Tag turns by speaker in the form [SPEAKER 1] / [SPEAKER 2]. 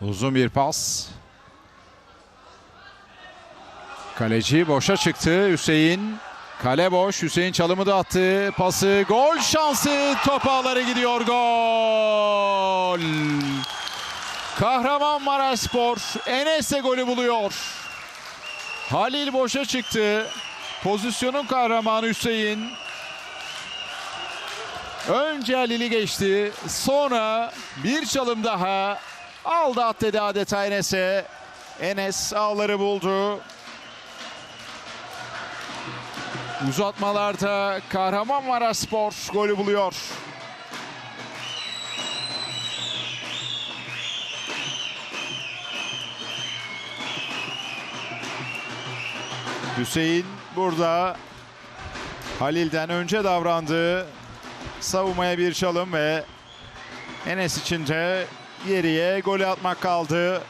[SPEAKER 1] Uzun bir pas. Kaleci boşa çıktı. Hüseyin kale boş. Hüseyin çalımı da attı. Pası gol şansı. Top ağları gidiyor. Gol. Kahramanmaraş Spor Enes'e golü buluyor. Halil boşa çıktı. Pozisyonun kahramanı Hüseyin. Önce Halil'i geçti. Sonra bir çalım daha aldı at dedi adeta Enes'e. Enes ağları buldu. Uzatmalarda Kahramanmaraş Spor golü buluyor. Hüseyin burada Halil'den önce davrandı. Savunmaya bir çalım ve Enes için de geriye golü atmak kaldı.